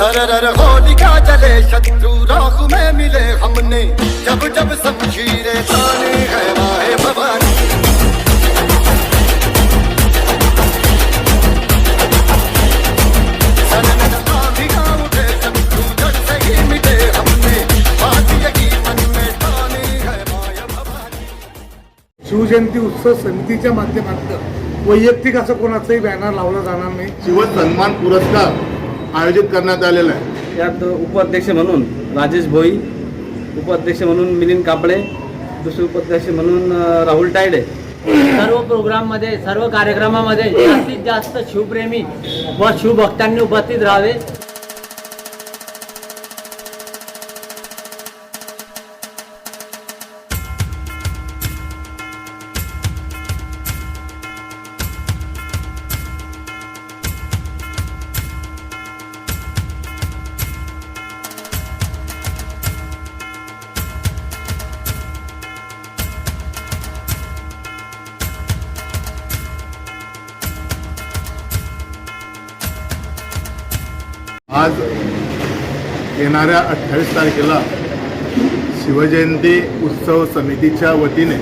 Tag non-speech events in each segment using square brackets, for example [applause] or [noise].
सरर होलिका जले शत्रु राह में मिले हमने जब जब शमशीरें ताने है माए भवानी शिवजयंती उत्सव समितीच्या माध्यमातून वैयक्तिक असं कोणाचंही बॅनर लावलं जाणार नाही. शिवसन्मान पुरस्कार आयोजित करण्यात आलेला आहे. यात उपाध्यक्ष म्हणून राजेश भोई उपाध्यक्ष म्हणून मिलिंद कापडे दुसरे उपाध्यक्ष म्हणून राहुल टायडे. सर्व प्रोग्राममध्ये सर्व कार्यक्रमामध्ये जास्तीत जास्त शिवप्रेमी व शिवभक्तांनी उपस्थित राहावे. आज येणाऱ्या अठ्ठावीस तारखेला शिवजयंती उत्सव समितीच्या वतीने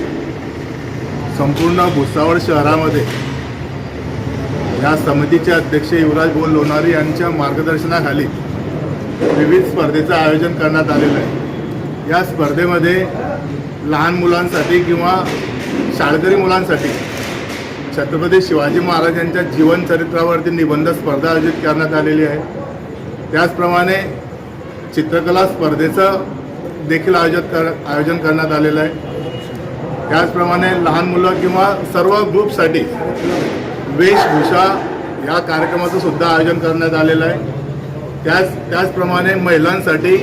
संपूर्ण भुसावळ शहरामध्ये या समितीचे अध्यक्ष युवराज बोल लोणारी यांच्या मार्गदर्शनाखाली विविध स्पर्धेचं आयोजन करण्यात आलेलं आहे. या स्पर्धेमध्ये लहान मुलांसाठी किंवा शाळकरी मुलांसाठी छत्रपती शिवाजी महाराजांच्या जीवनचरित्रावरती निबंध स्पर्धा आयोजित करण्यात आलेली आहे. त्याचप्रमाणे चित्रकला स्पर्धेचं देखील आयोजित कर आयोजन करण्यात आलेलं आहे. त्याचप्रमाणे लहान मुलं किंवा सर्व ग्रुपसाठी वेशभूषा या कार्यक्रमाचं सुद्धा आयोजन करण्यात आलेलं आहे. त्याच त्याचप्रमाणे महिलांसाठी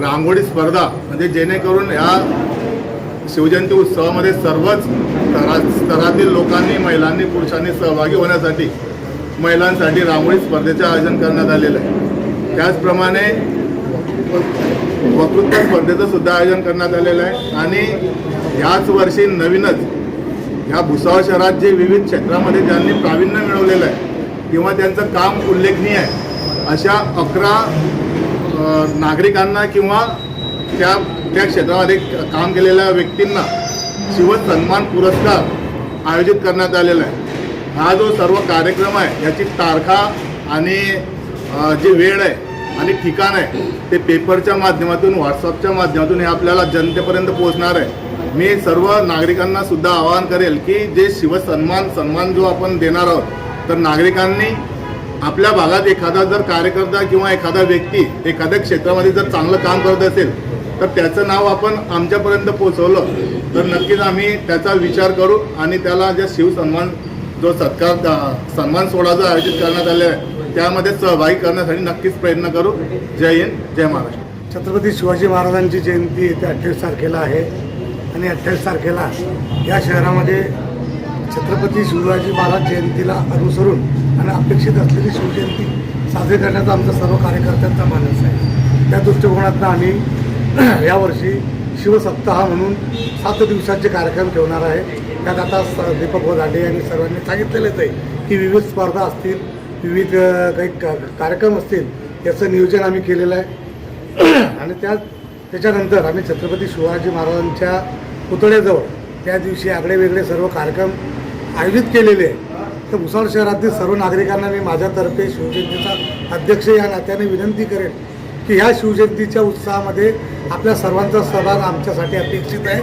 रांगोळी स्पर्धा म्हणजे जेणेकरून या शिवजयंती उत्सवामध्ये सर्वच स्तरा स्तरातील लोकांनी महिलांनी पुरुषांनी सहभागी होण्यासाठी महिलांसाठी रांगोळी स्पर्धेचं आयोजन करण्यात आलेलं आहे. त्याचप्रमाणे वक्तृत्व स्पर्धेचं सुद्धा आयोजन करण्यात आलेलं आहे. आणि याच वर्षी नवीनच ह्या भुसावळ शहरात जे विविध क्षेत्रामध्ये ज्यांनी प्रावीण्य मिळवलेलं आहे किंवा त्यांचं काम उल्लेखनीय आहे अशा अकरा नागरिकांना किंवा त्या त्या क्षेत्रामध्ये काम केलेल्या व्यक्तींना शिवसन्मान पुरस्कार आयोजित करण्यात आलेला आहे. हा जो सर्व कार्यक्रम आहे याची तारखा आणि जी वेळ आहे आणि ठिकाण आहे ते पेपरच्या माध्यमातून व्हॉट्सअपच्या माध्यमातून हे आपल्याला जनतेपर्यंत पोहोचणार आहे. मी सर्व नागरिकांना सुद्धा आवाहन करेल की जे शिवसन्मान सन्मान जो आपण देणार आहोत तर नागरिकांनी आपल्या भागात एखादा जर कार्यकर्ता किंवा एखादा व्यक्ती एखाद्या क्षेत्रामध्ये जर चांगलं काम करत असेल तर त्याचं नाव आपण आमच्यापर्यंत पोहोचवलं तर नक्कीच आम्ही त्याचा विचार करू आणि त्याला जे शिवसन्मान जो सत्कार सन्मान सोहळा जो आयोजित करण्यात आलेला आहे त्यामध्ये सहभागी करण्यासाठी नक्कीच प्रयत्न करू. जय हिंद जय महाराष्ट्र. छत्रपती शिवाजी महाराजांची जयंती येत्या अठ्ठावीस तारखेला आहे. आणि अठ्ठावीस तारखेला या शहरामध्ये छत्रपती शिवाजी महाराज जयंतीला अनुसरून आणि अपेक्षित असलेली शिवजयंती साजरी करण्याचा आमचा सर्व कार्यकर्त्यांचा मानस आहे. त्या दृष्टिकोनातनं आम्ही [clears throat] यावर्षी शिवसप्ताह म्हणून सात दिवसाचे कार्यक्रम ठेवणार आहे. त्यात आता स- दीपक वदाडे यांनी सर्वांनी सांगितलेलंच आहे की विविध स्पर्धा असतील विविध काही का- कार्यक्रम असतील याचं नियोजन आम्ही केलेलं आहे. [clears throat] आणि त्या त्याच्यानंतर आम्ही छत्रपती शिवाजी महाराजांच्या पुतळ्याजवळ त्या दिवशी आगळे वेगळे सर्व कार्यक्रम आयोजित केलेले आहे तर भुसावळ शहरातील सर्व नागरिकांना मी माझ्यातर्फे शिवजयंतीचा अध्यक्ष या नात्याने विनंती करेन की ह्या शिवजयंतीच्या उत्साहामध्ये आपल्या सर्वांचा सहभाग आमच्यासाठी अपेक्षित आहे.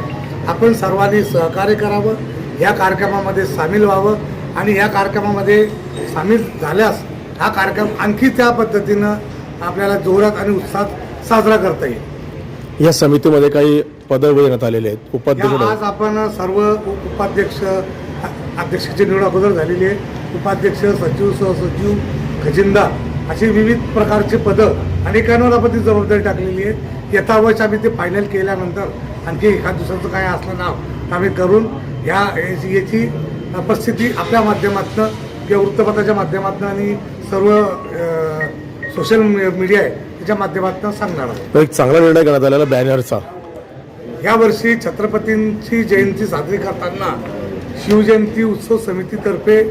आपण सर्वांनी सहकार्य करावं या कार्यक्रमामध्ये सामील व्हावं. आणि या कार्यक्रमामध्ये सामील झाल्यास हा कार्यक्रम आणखी त्या पद्धतीनं आपल्याला जोरात आणि उत्साहात साजरा करता येईल. या समितीमध्ये काही पदं देण्यात आलेले आहेत. उपाध्यक्ष आज आपण सर्व उपाध्यक्ष अध्यक्षाची निवड अगोदर झालेली आहे. उपाध्यक्ष सचिव सहसचिव खजिनदार अशी विविध प्रकारची पदं अनेकांवर आपण ती जबाबदारी टाकलेली आहे यथावश आम्ही ते फायनल केल्यानंतर आणखी एखाद दुसऱ्याचं काय असलं नाव आम्ही करून ह्या याची- उपस्थिती आपल्या माध्यमातनं किंवा वृत्तपत्राच्या माध्यमातून आणि सर्व सोशल मीडिया आहे त्याच्या माध्यमातून सांगणार आहोत. एक चांगला निर्णय करण्यात आलेला बॅनरचा. यावर्षी छत्रपतींची जयंती साजरी करताना शिवजयंती उत्सव समितीतर्फे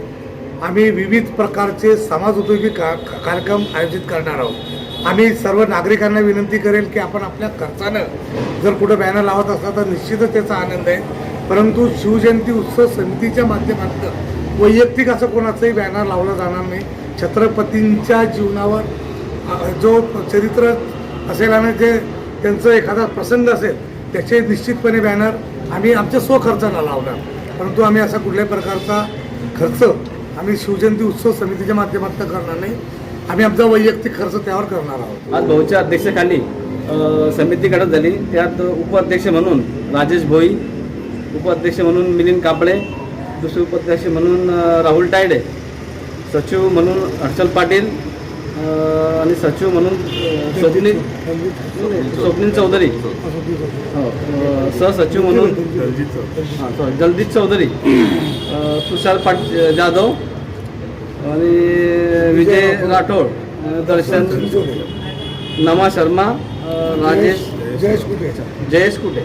आम्ही विविध प्रकारचे समाज उपयोगी का कार्यक्रम आयोजित करणार आहोत. आम्ही सर्व नागरिकांना विनंती करेल की आपण आपल्या खर्चानं जर कुठं बॅनर लावत असला तर निश्चितच त्याचा आनंद आहे. परंतु शिवजयंती उत्सव समितीच्या माध्यमातून वैयक्तिक असं कोणाचंही बॅनर लावलं जाणार नाही. छत्रपतींच्या जीवनावर जो चरित्र असेल आणि जे त्यांचं एखादा प्रसंग असेल त्याचे निश्चितपणे बॅनर आम्ही आमच्या स्वखर्चाला लावणार. परंतु आम्ही असा कुठल्याही प्रकारचा खर्च आम्ही शिवजयंती उत्सव समितीच्या माध्यमातून करणार नाही. आम्ही आमचा वैयक्तिक खर्च त्यावर करणार आहोत. आज भाऊच्या अध्यक्षाखाली समिती गडत झाली. त्यात उपाध्यक्ष म्हणून राजेश भोई उपाध्यक्ष म्हणून मिलिंद कापडे दुसरे उपाध्यक्ष म्हणून राहुल तायडे सचिव म्हणून हर्षल पाटील आणि सचिव म्हणून स्वप्नील स्वप्नील चौधरी. हो सहसचिव म्हणून हां सॉरी जलदीप चौधरी. तुषार पाट जाधव आणि विजय राठोड दर्शन नमा शर्मा राजेश जयेश कुठे जयेश कुटे.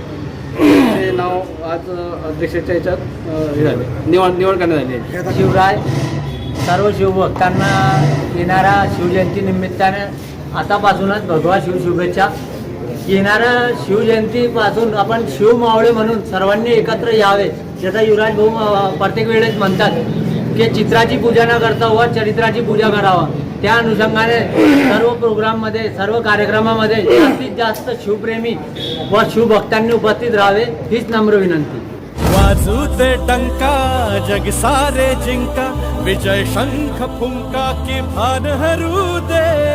हे नाव आज अध्यक्षाच्या याच्यात हे झाले. निवड निवड करण्यात आली आहे. शिवराय सर्व शिवभक्तांना येणाऱ्या शिवजयंती निमित्ताने आतापासूनच भगवा शिव शुभेच्छा. येणाऱ्या शिवजयंतीपासून आपण शिवमावळे म्हणून सर्वांनी एकत्र यावे जसं युवराज भाऊ अं, प्रत्येक वेळेस म्हणतात की चित्राची पूजा न करता व चरित्राची पूजा करावा. त्या अनुषंगाने सर्व प्रोग्राममध्ये सर्व कार्यक्रमामध्ये जास्तीत जास्त शिवप्रेमी व शिवभक्तांनी उपस्थित राहावे हीच नम्र विनंती. वाजू ते टंका जग सारे जिंका विजय शंख फुंका की भान हरू दे.